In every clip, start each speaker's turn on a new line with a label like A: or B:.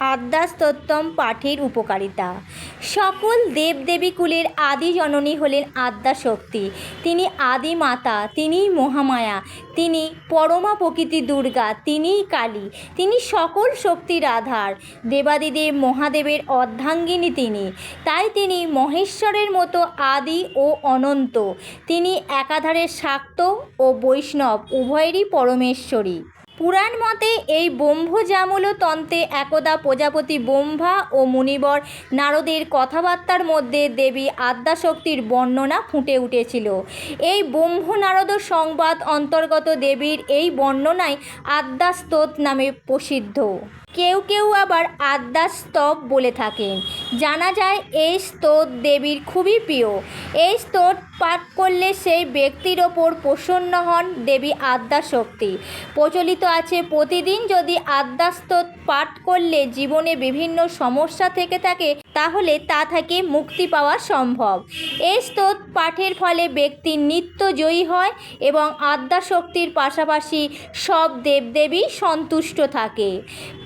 A: আদ্যাস্তোত্তম পাঠের উপকারিতা। সকল দেবদেবীকুলের আদি জননী হলেন আদ্যাশক্তি। তিনি আদি মাতা তিনিই মহামায়া, তিনি পরমা প্রকৃতি দুর্গা, তিনিই কালী, তিনি সকল শক্তির আধার। দেবাদিদেব মহাদেবের অর্ধাঙ্গিনী তিনি। তাই তিনি মহেশ্বরের মতো আদি ও অনন্ত। তিনি একাধারে শাক্ত ও বৈষ্ণব, উভয়েরই পরমেশ্বরী। পুরাণ মতে এই ব্রহ্মজামুল তন্ত্রে একদা প্রজাপতি ব্রহ্মা ও মুনিবর নারদের কথাবার্তার মধ্যে দেবী আদ্যাশক্তির বর্ণনা ফুটে উঠেছিল। এই ব্রহ্ম নারদ সংবাদ অন্তর্গত দেবীর এই বর্ণনায় আদ্যাস্তোত নামে প্রসিদ্ধ। কেউ কেউ আবার আদ্যা স্তব বলে থাকেন। জানা যায় এই স্তোত দেবীর খুবই প্রিয়। এই স্তোত পাঠ করলে সেই ব্যক্তির ওপর প্রসন্ন হন দেবী আদ্যাশক্তি প্রচলিত আছে, প্রতিদিন যদি আদ্যা স্তোত পাঠ করলে জীবনে বিভিন্ন সমস্যা থেকে থাকে তাহলে তা থেকে মুক্তি পাওয়া সম্ভব। এই স্তোত পাঠের ফলে ব্যক্তি নিত্য জয়ী হয় এবং আদ্যাশক্তির পাশাপাশি সব দেবদেবী সন্তুষ্ট থাকে।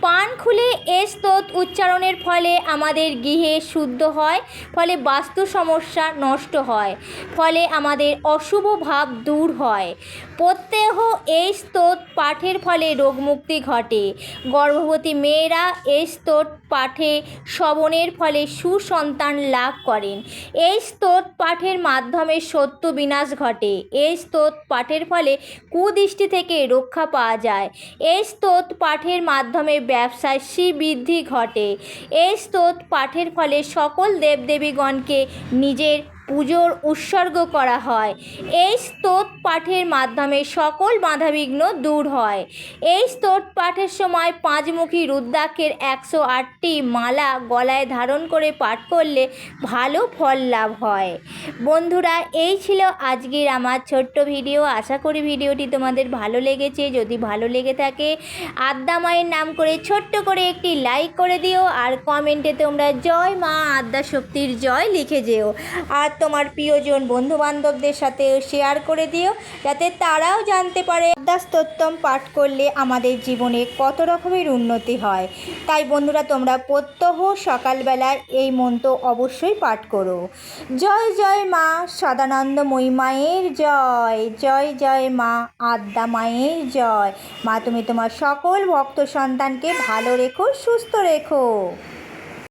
A: পান খুলে এ স্তোত উচ্চারণের ফলে আমাদের গৃহে শুদ্ধ হয়, ফলে বাস্তু সমস্যা নষ্ট হয়, ফলে আমাদের অশুভ ভাব দূর হয়। প্রত্যেহ এই স্তোত পাঠের ফলে রোগমুক্তি ঘটে। গর্ভবতী মেয়েরা এই স্তোত পাঠে শ্রবণের ফলে সুসন্তান লাভ করেন। এই স্তোত পাঠের মাধ্যমে সত্য বিনাশ ঘটে। এই স্তোত পাঠের ফলে কুদৃষ্টি থেকে রক্ষা পাওয়া যায়। এই স্তোত পাঠের মাধ্যমে ব্যবসায় শ্রীবৃদ্ধি ঘটে। এই স্তোত পাঠের ফলে সকল দেবদেবীগণকে নিজের পুজোর উৎসর্গ করা হয়। এই স্তোত পাঠের মাধ্যমে সকল বাধাবিঘ্ন দূর হয়। এই স্তোত পাঠের সময় পাঁচমুখী রুদ্রাক্ষের একশো আটটি মালা গলায় ধারণ করে পাঠ করলে ভালো ফল লাভ হয়। বন্ধুরা, এই ছিল আজকের আমার ছোট্ট ভিডিও। আশা করি ভিডিওটি তোমাদের ভালো লেগেছে। যদি ভালো লেগে থাকে আদ্যা মায়ের নাম করে ছোট্ট করে একটি লাইক করে দিও। আর কমেন্টে তোমরা জয় মা আদ্যা শক্তির জয় লিখে যেও। আর তোমার প্রিয়জন বন্ধু বান্ধবদের সাথেও শেয়ার করে দিও, যাতে তারাও জানতে পারে আদ্যাস্তোত্তম পাঠ করলে আমাদের জীবনে কত রকমের উন্নতি হয়। তাই বন্ধুরা, তোমরা প্রত্যহ সকালবেলায় এই মন্ত্র অবশ্যই পাঠ করো। জয় জয় মা সদানন্দময়ী মায়ের জয় জয় জয় মা আদ্যা মায়ের জয়। মা, তুমি তোমার সকল ভক্ত সন্তানকে ভালো রেখো, সুস্থ রেখো।